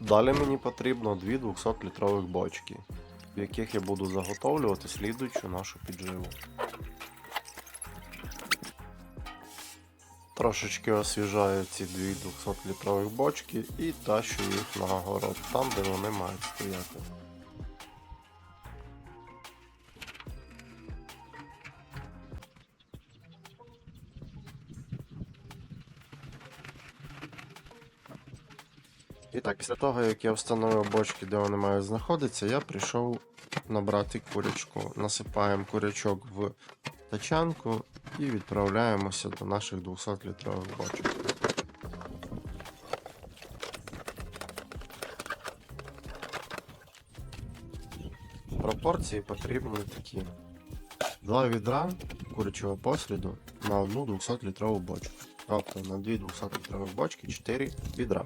Далі мені потрібно дві 200-літрових бочки, в яких я буду заготовлювати слідуючу нашу підживу. Трошечки освіжаю ці дві 200-літрових бочки і тащу їх на город, там де вони мають стояти. І так, після того, як я встановив бочки, де вони мають знаходитися, я прийшов набрати курячку. Насипаємо курячок в тачанку і відправляємося до наших 200 літрових бочок. Пропорції потрібні такі. Два відра курячого посліду на одну 200 літрову бочку. Тобто на дві 200 літрові бочки 4 відра.